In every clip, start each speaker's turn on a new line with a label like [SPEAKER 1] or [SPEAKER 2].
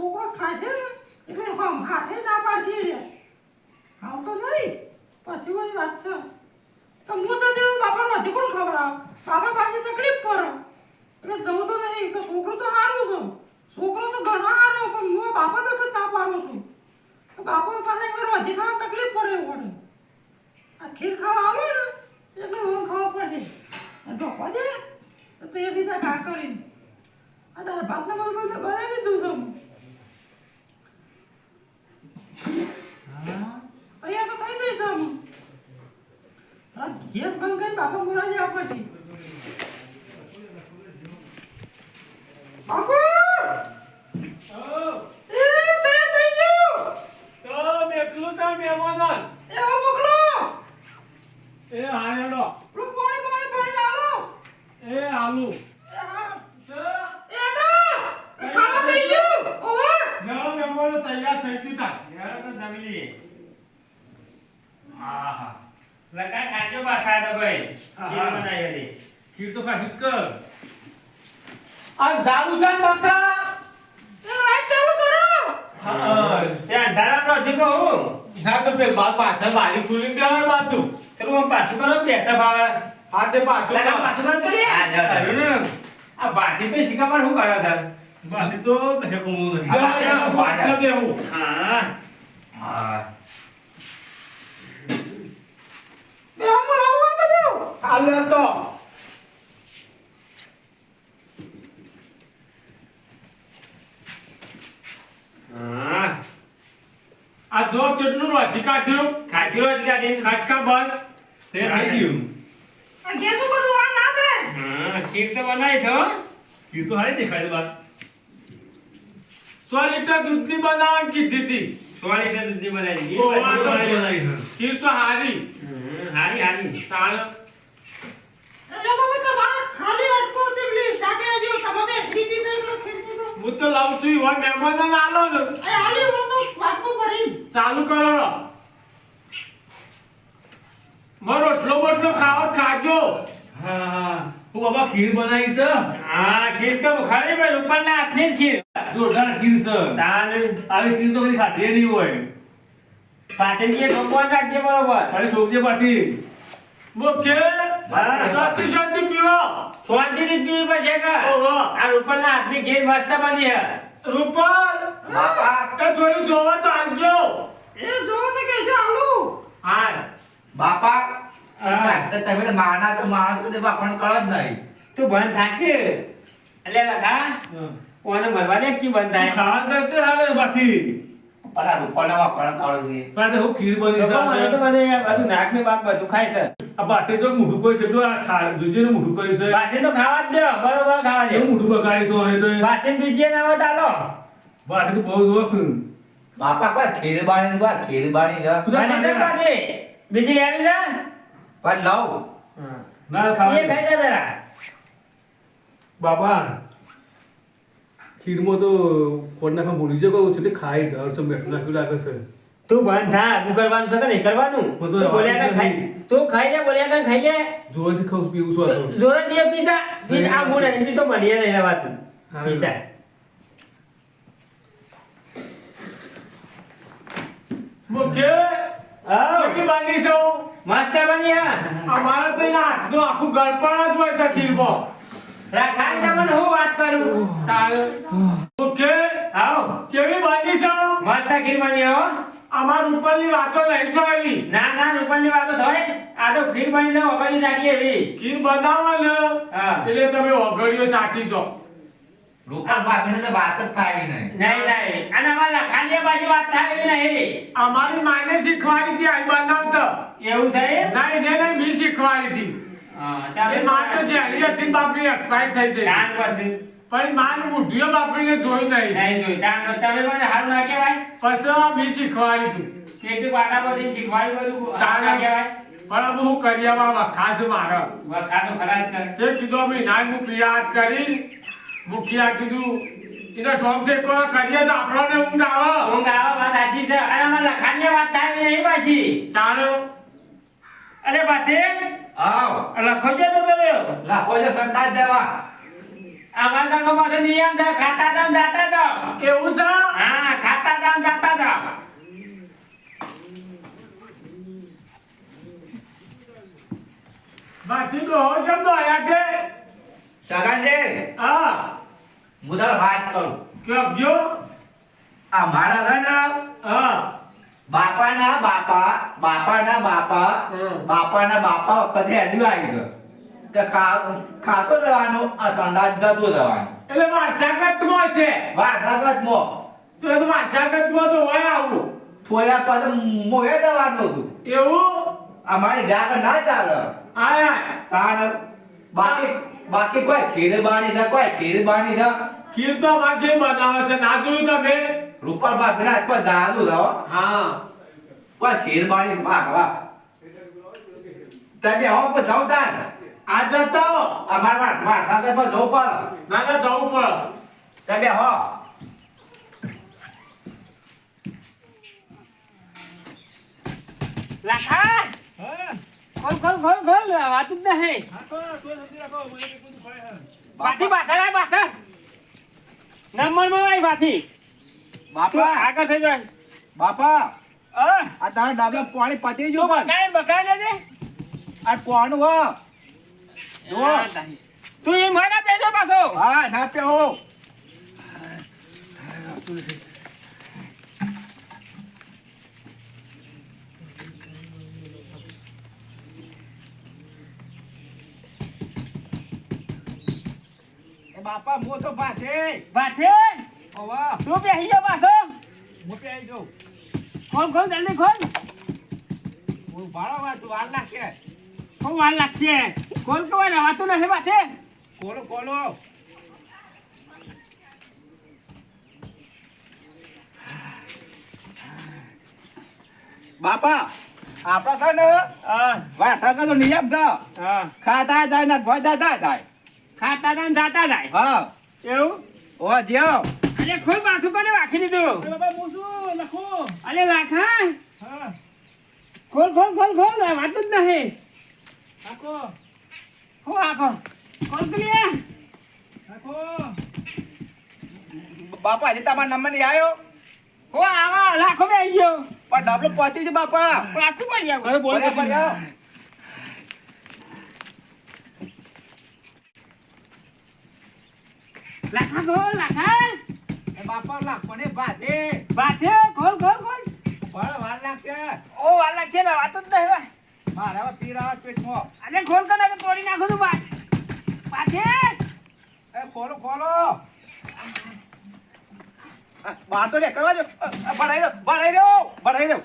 [SPEAKER 1] છોકરો ખાશે ને એટલે હા હાથે ના પાડશે રે. આવ તો નહીં. પછી બધી વાત છે. તો હું તો દેવું બાપાનો અધિકુણ ખવડાવ. બાપા પાસે તકલીફ પર એટલે જવું તો નહીં તો છોકરો તો સારું છે. છોકરો તો ઘણો સારો, પણ હું બાપા તો ના પાડું છું. બાપા પાસે મારો અધિકાર તકલીફ પડે એવું આ ખીર ખાવા આવે એટલે હું ખાવા પડશે. ઢોકવા દે. તો એ રીતે ઘા કરીને. આ દાળ ભાતના બદલ બદલ બનાવી અહીંયા તો થઈ આમ આ ગેસ બંધ કરી બાપા બોલાવી દેવા પડશે બાપુ એ તૈયાર થઈ ગયું એ આવો મોકલો પેલું પાણી પાણી પાણી ચાલો એ હા એ આડા એ ખાવા થઈ ગયું હવે
[SPEAKER 2] આ જાવું છે કાકા
[SPEAKER 1] એ લાઈટ ચાલુ કરો.
[SPEAKER 2] ના તો પેલ બાદ પાછળ બારી ખુલી દેવાય બાજુ હા તે પાછું આવ્યું ને
[SPEAKER 3] બાકી તો શીખવા શું કરો સર
[SPEAKER 4] બાકી તો.
[SPEAKER 3] હા
[SPEAKER 1] આ
[SPEAKER 3] હા.
[SPEAKER 2] આ જો કેટલું રોધી કાઢ્યું
[SPEAKER 3] ખાસી રોજ કાઢી
[SPEAKER 2] ખાટકા બંધ
[SPEAKER 4] તે થઈ ગયું.
[SPEAKER 1] આ ગેસ બધું આ ના દે
[SPEAKER 3] હા ખીર તો બનાવી છો
[SPEAKER 4] ઈ તો હારી દેખાય બાર.
[SPEAKER 2] સો લીટર દૂધની બનાવવાની કીધી હતી
[SPEAKER 3] સો લીટર દૂધની બનાવી દીધી
[SPEAKER 4] છે.
[SPEAKER 2] ખીર તો હારી.
[SPEAKER 3] હારી હારી.
[SPEAKER 2] તાણ
[SPEAKER 1] છે
[SPEAKER 2] હું તો લાવું છું ઈવન મહેમાનોને આલો ને
[SPEAKER 1] એ આલી હું તો વાટકો ભરી.
[SPEAKER 2] ચાલુ કરો. મારો રોટલો બોટલો ખાવો ખાજો.
[SPEAKER 4] હા, હા. બાબા ખીર બનાવી છે
[SPEAKER 3] હા ખીર તો ખરી ભાઈ ઉપરના હાથની જ ખીર.
[SPEAKER 4] જોરદાર ખીર છે.
[SPEAKER 3] તાન
[SPEAKER 4] આવી ખીર તો કદી ખાધી નહીં હોય.
[SPEAKER 3] પાછળથી એક ભગવાન રાખજે બરોબર.
[SPEAKER 4] અરે છોકરી પાછી
[SPEAKER 2] મુખે શાંતિ શાંતિ પીવો.
[SPEAKER 3] શાંતિથી જ પીવી પડશે કે?
[SPEAKER 2] ઓહો.
[SPEAKER 3] આ ઉપરના હાથની ખીર મસ્ત બની હે
[SPEAKER 2] રૂપલ? એ થોડું જોવા તો આવજો.
[SPEAKER 1] એ જોવા તો કે જો
[SPEAKER 2] હા.
[SPEAKER 5] બાપા. તમે તો માના તો માણસ તો તે બાપાને કરો જ નહીં.
[SPEAKER 3] તું બંધ થાકે? એટલે લખા કોને મરવા દે કી બંધ થાય?
[SPEAKER 4] ખાવા કરતે હાલે બાકી.
[SPEAKER 5] પણ આ રૂપાના બાપાને છે.
[SPEAKER 4] પણ હું ખીર બની
[SPEAKER 3] તો મને તો
[SPEAKER 4] છે
[SPEAKER 3] બધું બધું નાક ને બાપ બધું ખાય છે.
[SPEAKER 4] આ બાકી તો મોઢું કોઈ છે એટલું આ ખા જોજે ને મોઢું કર્યું છે.
[SPEAKER 3] બાથી તો ખાવા જ દો બરોબર ખાવા છે
[SPEAKER 4] એવું મોઢું અને તો એ.
[SPEAKER 3] બીજી ના હોય ચાલો
[SPEAKER 4] બાકી તો બહુ
[SPEAKER 5] બાપા કોઈ ખીર બાણી કોઈ ખીર બાણી
[SPEAKER 4] તું તો
[SPEAKER 3] તો બીજી લેવી છે?
[SPEAKER 5] પણ લઉં
[SPEAKER 4] ના
[SPEAKER 3] એ
[SPEAKER 4] ખાવા
[SPEAKER 3] ખાઈ જા જરા.
[SPEAKER 4] બાપા ખીરમાં તો કોણ નાખવા ભૂલી કહું છું એટલે ખાઈ દર છે બેઠું નાખ્યું લાગે છે?
[SPEAKER 3] તું બંધ થા હું કરવાનું છે કે નહીં કરવાનું?
[SPEAKER 4] તો
[SPEAKER 3] બોલ્યા
[SPEAKER 4] આવવાનું
[SPEAKER 3] ખાઈ તું ખાઈ લે બોલ્યા કર ખાઈ લે.
[SPEAKER 4] જોવાથી ખાઉં છું, પીવું છું આ તો.
[SPEAKER 3] જોરે દીએ પીતા પીતા આ હું નહીં પીતો મળીએ નહીં રહેવાતું
[SPEAKER 4] હા.
[SPEAKER 3] પીતા
[SPEAKER 2] મુખે
[SPEAKER 3] આવ.
[SPEAKER 2] કેવી બાંધી છો
[SPEAKER 3] મસ્ત બન્યા.
[SPEAKER 2] અમારે તો એના હાથનું આખું ગળપણ જ હોય છે ખીલબો
[SPEAKER 3] રાખાઈ તમને હું વાત કરું?
[SPEAKER 2] તાણ ઓકે.
[SPEAKER 3] આવો.
[SPEAKER 2] ચેવી બાંધી છો
[SPEAKER 3] મસ્ત ખીર બની હો.
[SPEAKER 2] અમાર ઉપરની વાતો નહીં થયેલી.
[SPEAKER 3] ના ના ઉપરની વાતો થાય આ તો ખીર બની ને ઓગળી ચાટી એવી.
[SPEAKER 2] ખીર બનાવો ને
[SPEAKER 3] હા.
[SPEAKER 2] એટલે તમે ઓગળીઓ ચાટી જો
[SPEAKER 5] રૂપા બાપીને તો વાત જ થાય નહીં.
[SPEAKER 3] નહીં નહીં. અને અમારા લખાણીએ પાછી વાત થાય નહીં.
[SPEAKER 2] અમારી માને શીખવાડી હતી આ બનાવતો
[SPEAKER 3] એવું છે?
[SPEAKER 2] ના નહીં મેં શીખવાડી હતી.
[SPEAKER 3] હા, તમે
[SPEAKER 2] માં તો જેની હતી બાપરી એક્સપાયર થઈ જઈ
[SPEAKER 3] તાન પછી?
[SPEAKER 2] પણ માન બુઢીઓ બાપરીને જોઈ નહીં.
[SPEAKER 3] નહીં જોઈ. તાન તમે મને હારું ના કહેવાય?
[SPEAKER 2] પછી આ મેં શીખવાડી તું
[SPEAKER 3] કેટલું પાટા બધી શીખવાડ્યું બધું? હારું ના કહેવાય?
[SPEAKER 2] પણ હું કરિયામાં વખા મારો.
[SPEAKER 3] વખા તો ખરા જ કરે.
[SPEAKER 2] તે કીધું અમે નાનું પીડાત કરી. મુખિયા કીધું એને ઠોક કો કરીએ તો આપણને ઊંઘ આવે.
[SPEAKER 3] ઊંઘ આવે વાત સાચી છે. અને અમારા લખાણીએ વાત થાય નહીં પાછી.
[SPEAKER 2] તારો
[SPEAKER 3] અરે બાતે
[SPEAKER 5] આવ
[SPEAKER 3] લખો જો તો તમે.
[SPEAKER 5] લખો જો સંડાસ દેવા.
[SPEAKER 3] આવા ગામનો પાસે નિયમ છે ખાતા જાવ જાતા જાવ
[SPEAKER 2] એવું છે?
[SPEAKER 3] હા ખાતા દામ જાતા જાવ
[SPEAKER 2] બાકી તો હો જમ તો આયા તે
[SPEAKER 5] સગન છે
[SPEAKER 2] હા.
[SPEAKER 5] હું તારે વાત કરું.
[SPEAKER 2] કેમ જો
[SPEAKER 5] આ મારા છે ને?
[SPEAKER 2] હા.
[SPEAKER 5] બાપાના બાપા બાપાના બાપા. બાપાના બાપા વખતે એડ્યું આવી ગયો. ખા ખાતો જવાનું આ સંડાસ જતો જવાનું.
[SPEAKER 2] એટલે વારસાગતમાં છે.
[SPEAKER 5] વારસાગત મો
[SPEAKER 2] તો એ તો વારસાગતમાં તો હોય આવું.
[SPEAKER 5] થોડા પાસે મોહે જવાનું છું
[SPEAKER 2] એવું?
[SPEAKER 5] અમારી જાગ ના ચાલે.
[SPEAKER 2] આય.
[SPEAKER 5] તાણ બાકી બાકી કોઈ ખેડબાણી થા કોઈ ખેડબાણી થા
[SPEAKER 2] ખીર તો છે બનાવે છે. ના જોયું તમે?
[SPEAKER 5] રૂપાલ બાપીના હાથ પર જાદુ રહો હા. કોઈ ખેડબાણી વાહ વાહ. તમે હો પર જાવ તાણ
[SPEAKER 2] આ જતા
[SPEAKER 5] અમાર માર વારસાગત પર જવું પડે.
[SPEAKER 2] ના ના જવું પડે.
[SPEAKER 5] તમે હો.
[SPEAKER 3] લાખા ખોલ ખોલ ખોલ ખોલ વાત જ નહીં બાથી પાછળ આય પાછળ. નંબરમાં આય બાથી તું
[SPEAKER 5] બાપા
[SPEAKER 3] આગળ થઈ જાય.
[SPEAKER 5] બાપા. આ તારા ડાબલા પાણી પાતી જો
[SPEAKER 3] બકાય બકાય લેજે
[SPEAKER 5] આ કોણ હો. જો
[SPEAKER 3] તું એ મને પેજો પાછો.
[SPEAKER 5] હા ના પે બાપા મો તો પાછે
[SPEAKER 3] બાથી
[SPEAKER 5] ઓવા
[SPEAKER 3] તું બેસી જા પાછો.
[SPEAKER 5] મો પે આવી જાઉં.
[SPEAKER 3] ખોલ ખોલ જલ્દી ખોલ.
[SPEAKER 5] હું ભાડો વાત વાર નાખે
[SPEAKER 3] હું વાર લાગશે ખોલ કે હોય રવાતું નથી બાથી
[SPEAKER 5] કોલો કોલો બાપા આપડા છે ને
[SPEAKER 3] હા.
[SPEAKER 5] વાસા તો નિયમ
[SPEAKER 3] હા.
[SPEAKER 5] ખાતા જાય ને ભોય જતા જાય
[SPEAKER 3] ખાતા તા જાતા જાય.
[SPEAKER 5] હા.
[SPEAKER 3] એવું
[SPEAKER 5] ઓવા જ્યો.
[SPEAKER 3] અરે ખોલ પાછું કોને વાખી દીધું? અરે લાખા ખોલ. ખોલ ખોલ ખોલ વાત જ નહીં હો આખો ખોલ ક્લિયર
[SPEAKER 5] બાપા હજી તમારા નંબર નહીં આવ્યો?
[SPEAKER 3] હો આવા લાખો બે આવી ગયો.
[SPEAKER 5] પણ ડબલો પહોંચી છે બાપા.
[SPEAKER 3] પાછું પડી જાવ
[SPEAKER 5] બોલ પડ્યા
[SPEAKER 3] લાખા લાખા
[SPEAKER 5] એ બાપા લાખ મને બાધે
[SPEAKER 3] બાથે ખોલ ખોલ ખોલ.
[SPEAKER 5] ભળ વાર લાગશે.
[SPEAKER 3] ઓ વાર લાગશે ને વાતું જ નહીં હોય.
[SPEAKER 5] મારા હવે પીડા પેટમાં
[SPEAKER 3] અરે ખોલ કર નાખે તોડી નાખું તું બાથ બાથે
[SPEAKER 5] એ ખોલો ખોલો. બહાર તો લે કરવા ભરાઈ દો ભરાઈ દો ભરાઈ દો.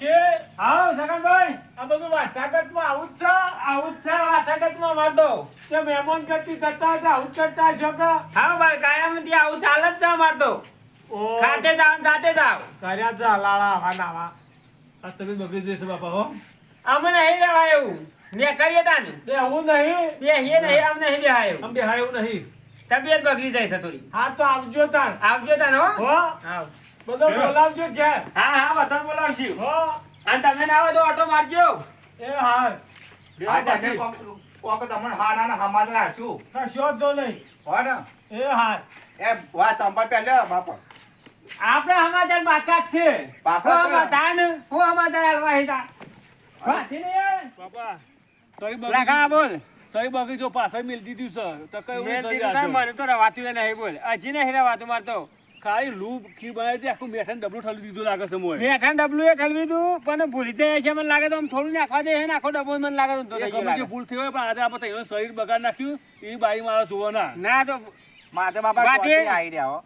[SPEAKER 2] ઓકે
[SPEAKER 3] આવ સગનભાઈ
[SPEAKER 2] આ બધું વાસાગતમાં આવું જ છે?
[SPEAKER 3] આવું જ છે વાસાગતમાં મારતો
[SPEAKER 2] તે મહેમાન કરતી કરતા હતા આવું કરતા છો કે
[SPEAKER 3] હા ભાઈ કાયમથી આવું ચાલે જ છે મારતો ખાતે જાવ ને જાતે જાવ
[SPEAKER 2] કર્યા છે હલાળા આવા નાવા.
[SPEAKER 4] આ તમે બગડી જશે બાપા હો.
[SPEAKER 3] અમે નહીં રહેવાય એવું. ને કરીએ તાને.
[SPEAKER 2] બે હું નહીં?
[SPEAKER 3] બે હે નહીં આમ નહીં બેહાય એવું.
[SPEAKER 4] આમ બે હા એવું નહીં.
[SPEAKER 3] તબિયત બગડી જાય છે થોડી.
[SPEAKER 2] હા તો આવજો તાર
[SPEAKER 3] આવજો તાને હો.
[SPEAKER 2] હો.
[SPEAKER 3] આવ.
[SPEAKER 2] બધો બોલાવજો ઘેર.
[SPEAKER 3] હા હા બધા બોલાવશું.
[SPEAKER 2] હો.
[SPEAKER 3] અને તમે ના આવો તો ઓટો મારજો.
[SPEAKER 2] એ હાર.
[SPEAKER 5] આ જાતે કોક કોક તમને હાડા ને હમાદ રાખશું.
[SPEAKER 2] કશો તો નહીં
[SPEAKER 5] હો ને.
[SPEAKER 2] એ હાર.
[SPEAKER 5] એ વાત સંભાળ પહેલે બાપા.
[SPEAKER 3] આપણે સમાચાર છે.
[SPEAKER 5] બાકા
[SPEAKER 3] હું સમાચાર હાલવા હીતા
[SPEAKER 4] બાપા સહી
[SPEAKER 3] લાખા બોલ.
[SPEAKER 4] સહી બગડી જો પાછળ મેલ દીધું છે તો કઈ.
[SPEAKER 3] મને તો રવાતું નહીં બોલ. હજી નહીં રવાતું મારતો
[SPEAKER 4] ખાલી લૂપ ખી બનાવી દે આખું મેઠાને ડબલું ઠલવી દીધું લાગે છે મોય
[SPEAKER 3] મેઠા ડબલું એ ઠલવી દીધું પણ ભૂલી જાય છે મને લાગે તો આમ થોડું નાખવા દે છે આખો ડબલ મને લાગે તો
[SPEAKER 4] તે
[SPEAKER 3] લાગે.
[SPEAKER 4] ભૂલ થઈ હોય પણ આજે આપણે તૈયાર શરીર બગાડ નાખ્યું એ બાઈ મારા જોવો ના
[SPEAKER 3] ના તો
[SPEAKER 5] માથે બાપા
[SPEAKER 3] આઈડિયા
[SPEAKER 5] કોટી આવી રહ્યા હો.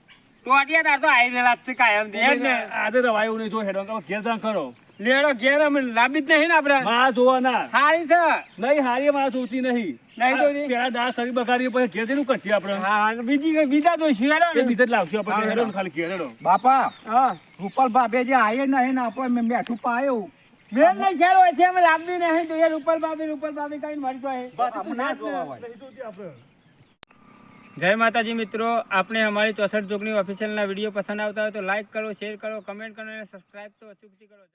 [SPEAKER 3] તાર તો આઈ રહેલા જ છે કાયમ દે ને.
[SPEAKER 4] આજે રવાયું નહીં જો હેડો ઘેર જાણ કરો.
[SPEAKER 3] લેડો ઘેર અમે લાંબી જ નહીં ને આપણે.
[SPEAKER 4] મારા જોવાના. હારી
[SPEAKER 3] સારી છે.
[SPEAKER 4] નહીં હારી મારા જોતી નહીં.
[SPEAKER 3] નહીં જોતી?
[SPEAKER 4] પેલા દાસ શરીર બગાડીએ પછી ઘેર જઈને કરશે આપણે?
[SPEAKER 3] હા બીજી બીજા જોઈશું હેડો
[SPEAKER 4] એ
[SPEAKER 3] ને
[SPEAKER 4] જ લાવશું આપણે હેડો ખાલી ઘેર હેડો.
[SPEAKER 5] બાપા
[SPEAKER 3] હા.
[SPEAKER 5] રૂપાલ ભાભે જે આયે નહીં ને આપણે બેઠું પાયું
[SPEAKER 3] મેલ ને શેર હોય છે અમે લાંબી નહીં જોઈએ. રૂપલ બાબી રૂપલ બાબી કઈ મળી જાય.
[SPEAKER 5] આપણે ના જોવા હોય.
[SPEAKER 4] નહીં જોતી આપણે
[SPEAKER 3] જય માતાજી મિત્રો. આપણે અમારી ચોસઠ જોગની ઓફિશિયલના વીડિયો પસંદ આવતા હોય તો લાઈક કરો શેર કરો કમેન્ટ કરો અને સબસ્ક્રાઈબ તો અચૂકથી કરો.